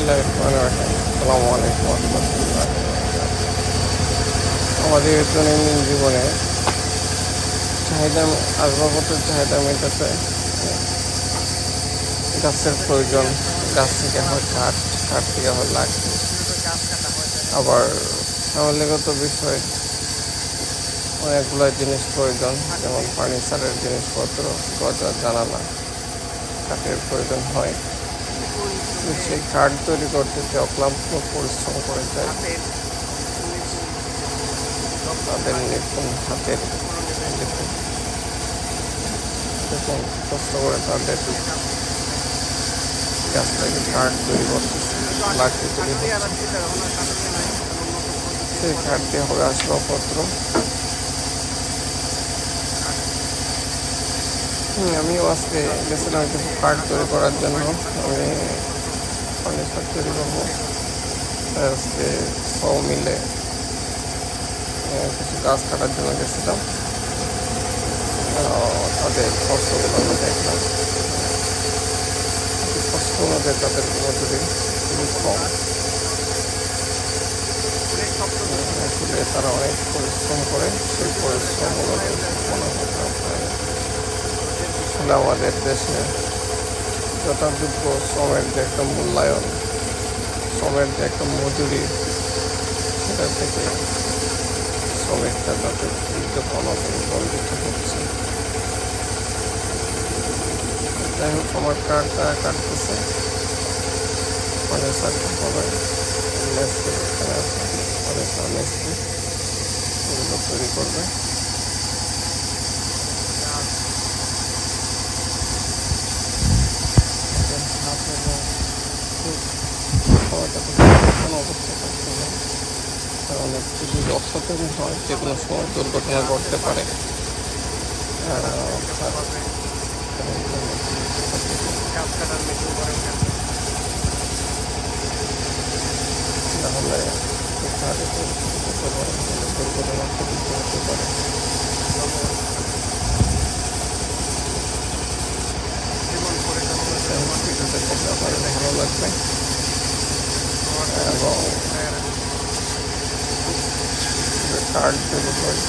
বিসমিল্লাহ রহমান আলাইকুম রহমতুল্লাহ আমাদের দৈনন্দিন জীবনে চাহিদা, আসবাবপত্রের চাহিদা মেটাতে গাছের প্রয়োজন, গাছ থেকে হয় কাঠ কাঠ থেকে হয় লাকড়ি আবার ফ্যামিলিগত বিষয় অনেকগুলো জিনিস প্রয়োজন, যেমন ফার্নিচারের জিনিসপত্র, দরজা, জানালা, কাঠের প্রয়োজন হয়। সেই কাঠ তৈরি করতে যে অক্লান্ত পরিশ্রম করে যায় তাদের নিপুণ হাতের কষ্ট করে তাদের গাছ থেকে কাঠ তৈরি করতেছে লাকড়ি তৈরি সেই কাঠ দিয়ে হবে আসবাবপত্র। আমিও আজকে গেছিলাম কিছু কার্ড তৈরি করার জন্য। আমি ফার্নিচার তৈরি করব আজকে সব মিলে কিছু গাছ কাটার জন্য গেছিলাম। তাদের কষ্টগুলো আমি দেখলাম। কষ্ট অনুযায়ী তাদের মজুরি খুবই কম। আসলে তারা অনেক পরিশ্রম করে, সেই পরিশ্রম অনুযায়ী মনে আসলে আমাদের দেশে যথাযোগ্য শ্রমের যে একটা মূল্যায়ন শ্রমের যে একটা মজুরি সেটা থেকে শ্রমিকটা তাদের বিজ্ঞাপন বঞ্চিত হচ্ছে যাই হোক আমার কার্ডটা কাটতেছে মানে সার্কিট হবে মেসি এখানে আছে অনেক তৈরি করবে হাত এবং খুব খাওয়াটা খুব কোনো অবস্থা থাকতে হবে কারণ কিছু অসচেতন হয়, যে কোনো সময় দুর্ঘটনা ঘটতে পারে। তাহলে পারে ভালো লাগবে এবং স্টার্ট শুরু করি